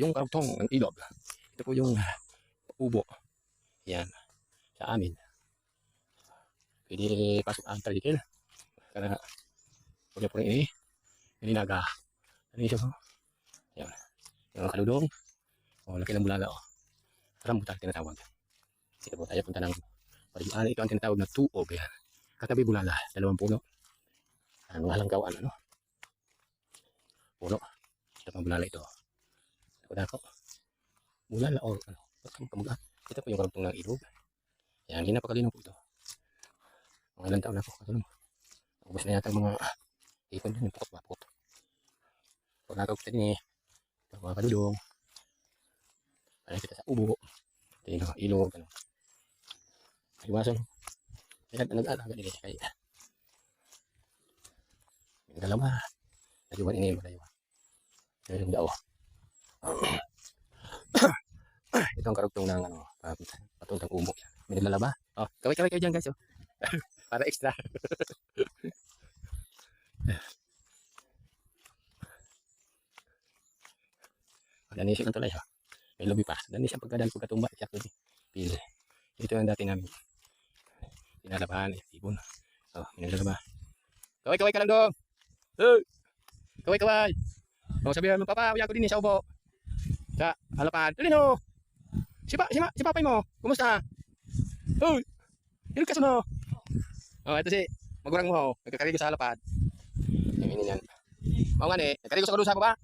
yung kartong ng ilog. Ito po yung ubo. Yan. Sa amin. Pwede pasok ang. Karena huwag niya po rin ini. Nilinaga. Ano siya po? Yan. Yung kaludong. O, laki ng bulaga. O. Rambutan tinatawag. Dito po tayo punta ng Parigaan. Ito ang tinatawag na tuog. Yan. Katabi bulala. Dalawang puno. Ano nga lang gawan, ano? Puno. Ito pang bulala ito. Ako na ako. Bulala o ano? Kamuga? Ito po yung karugtong ng ilog. Yan, hindi napakalinaw po ito. Mga ilang taon na po. Katulong. Ubus na yata mga ipon dyan. Yung pukot ba? Pukot. Pag nakakita din eh. Ito mga kalulong. Para kita sa ubo. Ito yung ilog. Ano. Iwasan. Kaya nag-alaga din eh. Kaya yung dalawa. Naliwan ini mo dalawa. Yung daw. Ito ang karugtong ng ano, uh, patuntang umok. May naglalaba. Oh, kaway-kaway kayo dyan guys. Oh. Para extra. Dani siya ng tulay ha. May lobby pa. Dani siya pagkadal pagkatumba. Siya ko Pil. Ito ang dati namin. Pinalabahan. Eh, ibon. Oh, may naglalaba. Kaway-kaway ka lang dong. Hey! Kaway-kaway. Oh, sabihan mo, Papa, uya ko din eh, sa ubo. Sa halapan. Dali no. Si, pa, si, ma, si mo, kumusta? Uy! Hilog ka suno. Oh, ito si, magurang mo ho. Nagkakarigo sa halapan. Yung yan. Mao nga ni, nagkarigo sa kalusa ko ba?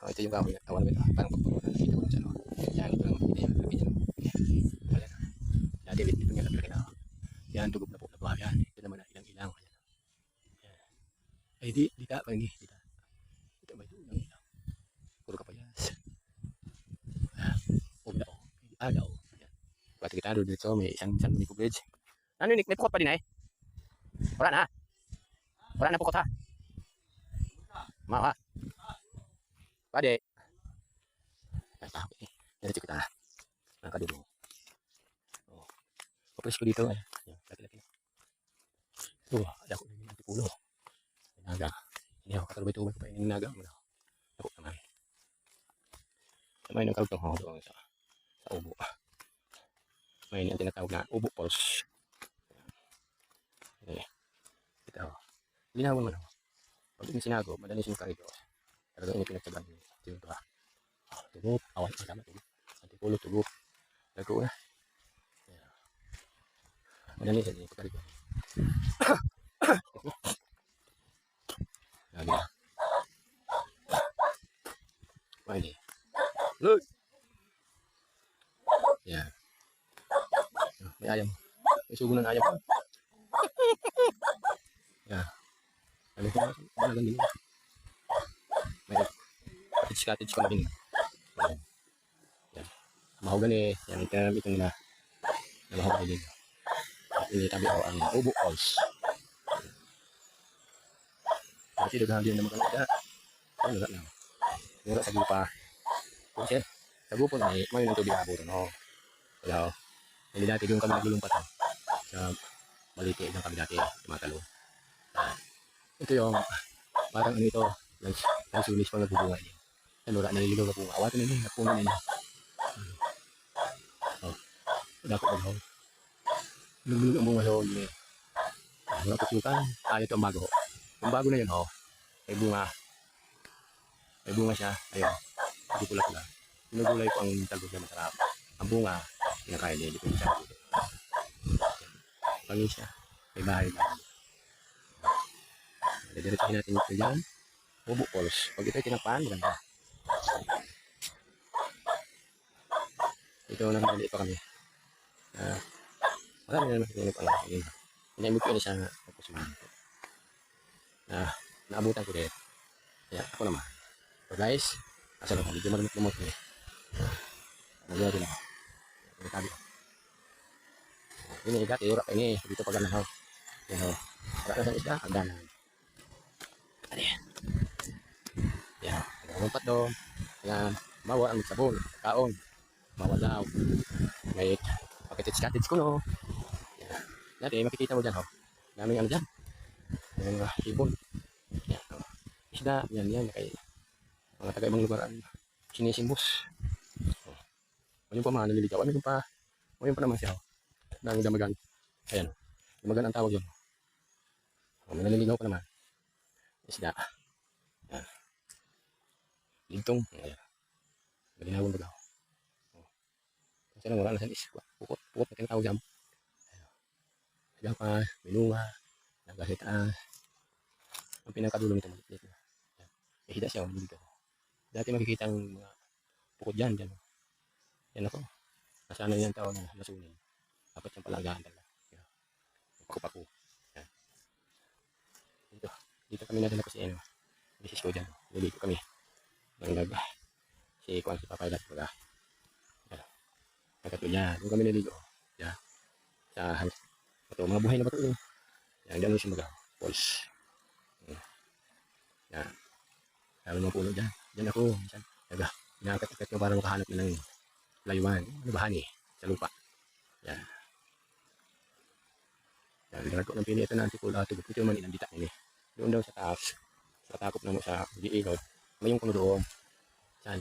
Oh, ito yung kahoy. Awan namin. Parang pagpapuro na nakita ko. Yan, ito lang. Ito yung lagi dyan. Ayan. Yan, David, ito nga lagi na. Yan, tugog na po. Nabuha yan. Ito naman na ilang-ilang. Ayan. Ay, di, di ka, pangi. Di ka. Ito ba yun? Ilang ilang. Puro kapayas. Ah, huwag na, oh. Agaw. Pati kita doon dito, may isang isang mini bridge. Ano yun, may pukot pa din eh. Wala na. Wala na pukot ha. Mawa. Pade. Ay, okay. Diretso kita. Nakadulong. Oh. Kapres ko dito. Ay, Ayan, laki-laki. Ito, ada ko ng antipulo. Naga. Ini ako katulad ito pa ini naga mo. Ako naman. May nang karugtong ho doon sa sa ubo. May ang tinatawag na ubo pulse. Eh. Ito. Linawin mo na. Pag ini sinago, madali siyang karigo. Talaga ini pinagtagaan niyo. Yung ba. Tugo. Awan. Ang tama tugo. Antipulo tugo. Lago na. Madali siya din pagkarigo. Lagi na. Pwede. Look! Ayam. May sugo ng ayam. Yan. Ano ko na? Malagang din. May cottage cottage kami din. Yan. Yan. Mahugan eh. Yan. Tinanam itong na. Na mahugan din. At initabi ako ang ubo calls. Kasi daghan din naman kanila. Ano na lang. Mura sa gupa. Kasi sa gupo na may may nang tubig abo no. Wala. oh. Hindi dati yung kami naglulumpat oh. Sa maliti ng kami dati tumatalo. Ah, ito yung parang ano ito. Lang lang sulis pa nagbubunga niya. Ano ra naliligaw na bunga. Awatin nila, napunga nila. Hmm. Oh. Wala ko agaw. Lululog ang bunga sa huli. Wala ko sukan. Ayaw ito ang bago. Yung bago na yun, oh. May bunga. May bunga siya. Ayun. Hindi pula pula. Pinagulay ko ang tagos na masarap. Ang bunga, kinakain niya. Hindi ko siya. Pangin siya. May bahay na. Didiretsuhin natin ito dyan. Bubo Falls. Pag ito tinapaan, maganda. Ito nang mali pa kami. Ah, marami na naman sinunod pa lang. Inaimig ko na siya tapos sumunod na naabutan ko din. Kaya ako naman. So guys, asa na ko, medyo marumot-lumot ko eh. Nagyari din ako. Tabi. Ini igat, iurak ini. Dito pag ganahaw. Yan o. Wala na sa isda, agdanan. Ano yan? Yan. Nagumpat doon. Yan. Bawa ang sabon. Kaon. Bawa daw. May pakitits-katits ko no. Yan. Dati makikita mo dyan ho. Daming ano dyan yung mga ibon yan, oh. isda yan yan kay mga taga ibang lugar ang sinisimbos. Oh. Ngayon pa mga naliligaw. Ano yung pa? Ngayon pa naman siya. Oh. Dang damagan. Ayan. Damagan ang tawag yun. Oh, may naliligaw pa naman. Isda. Ayan. Ligtong. Ayan. Galinawang bagaw. Oh. Kasi lang wala na sa is. Pukot. Pukot na tinatawag dyan. Ayan. Pa. Minunga. Nagkasita. Ang pinakadulo nito maliit na. Ayan. Eh, hida siya. Oh, naliligaw. Dati makikita ang mga pukot dyan. Dyan. Yan ako. Nasana yan tao na nasunin. Dapat yung palagaan talaga. Yan. Paku-paku. Yan. Dito. Dito kami nadala ko si ano. Bisis ko dyan. Niligo kami. Nang nag si Kwan si Papaylat. Baga. Yan. Nagkatlo niya. Doon kami niligo. Yan. Sa ito, mga buhay na bato yun. Yan. Dyan siya baga. Falls. Yan. Yan. Lalo mga puno dyan. Dyan ako. Minsan. Naga. Inaangkat-angkat ko para makahanap na ng layuan. Ano ba hani? Sa lupa. Yan. Yan. Darat ko ng pini. Ito na antikula. Ito. Ito man inandita ini. Doon daw sa taas. Sa takop na mo sa giilod. May yung kuno doon. Yan.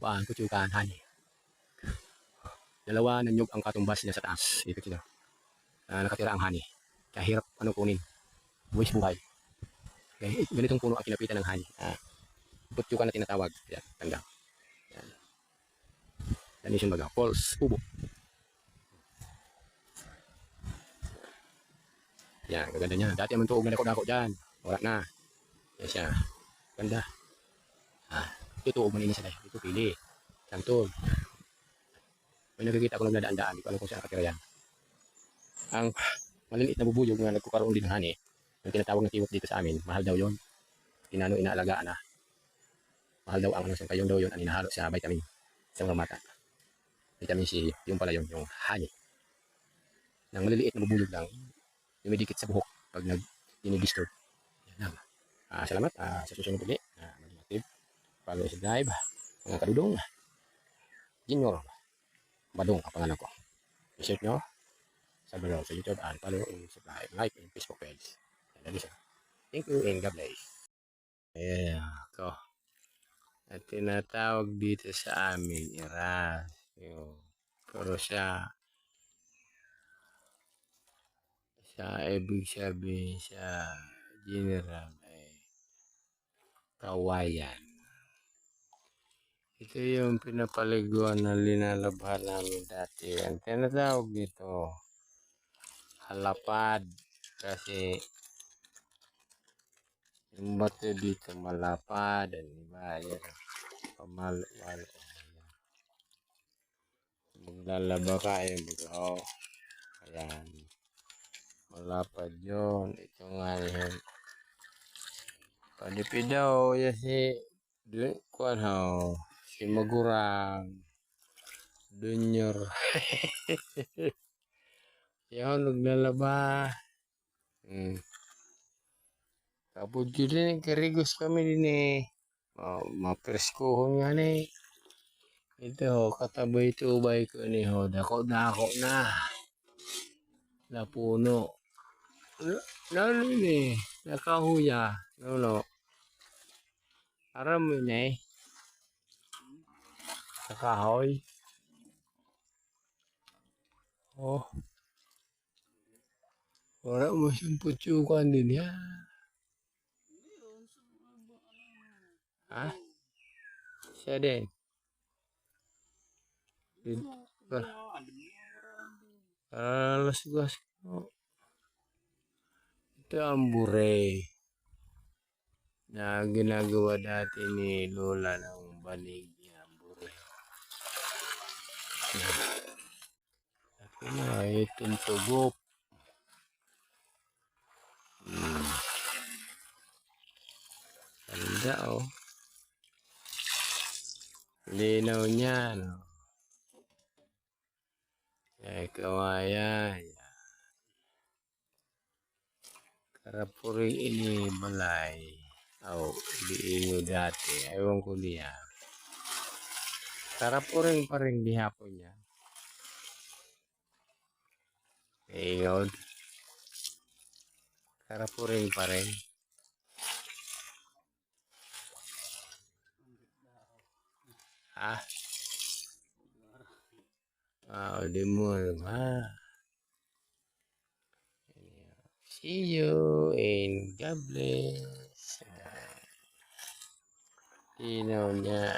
Baan ko tiyukan hani. Dalawa na nyug ang katumbas niya sa taas. Ito sila. Uh, nakatira ang hani. Kaya hirap ano kunin. Buwis buhay. Okay. Ganitong puno ang kinapitan ng hani. Ah. Putyukan na tinatawag. Yan. Tanda. Yan. Yung baga. False. Ubo. Yan. Gaganda niya. Dati naman tuog na dako-dako dyan. Wala na. Yan siya. Ganda. Ah. Ito tuog man ini sa Ito pili. Santol. May nakikita ko nagdadaan-daan. Hindi ko alam kung saan nakatira yan. Ang maliliit na bubuyog na nagkukaroon din ng hani. Yung tinatawag na kiwot dito sa amin. Mahal daw yon Tinano inaalagaan na. Mahal daw ang ano sa kayong daw yun. Ang inahalo sa vitamin. Sa mga. Vitamin C. Yung pala yun. Yung honey. Nang maliliit na bubuyog lang. Dumidikit sa buhok. Pag nag dinidisturb. Yan lang. Ah, salamat. Ah, sa susunod ulit. Ah, maging active. Follow drive. Mga kadudong. Junior. Badong ang pangalan ko. I-search nyo sa below sa YouTube and follow and subscribe, like and Facebook page. Dali siya. Thank you and God bless. Yeah, ko. At tinatawag dito sa amin, Iras. Yung, pero siya, sa ibig sabihin sa general ay kawayan. Ito yung pinapaliguan na linalabhan namin dati. Ang tinatawag dito, halapad. Kasi yung bato dito malapad. Di ba? Yan. Pamal, wal, Maglalaba ka yung bagaw. Ayan. Malapad yun. Ito nga yun. Panipi daw. Yan si dun, kuan ho. Si Magurang. Dunyor. Yan, naglalaba. Hmm. Tapos karigos kami din eh. Oh, mapreskuhon nga ni. Ito ho, katabay tubay ko ni ho. Dako dako na. Napuno. Lalo ni, nakahuya. Lolo. Aram mo na eh. Nakahoy. Oh. Wala mo siyang putsukan din ya Ha? Siya din. Din. Alas gas. Oh. Ito ang bure na ginagawa dati ni Lola ng banig niya. Bure. Ito na, itong tugop. Hmm. Ganda oh. Linaw niya, no? Kawayan. Karapuring ini balay. Oh, diingo dati. Ewan ko niya. Karapuring pa rin gihapon niya. Ingod. Karapuring pa rin. Ah. Di mo naman. See you and God bless. Tinaw niya.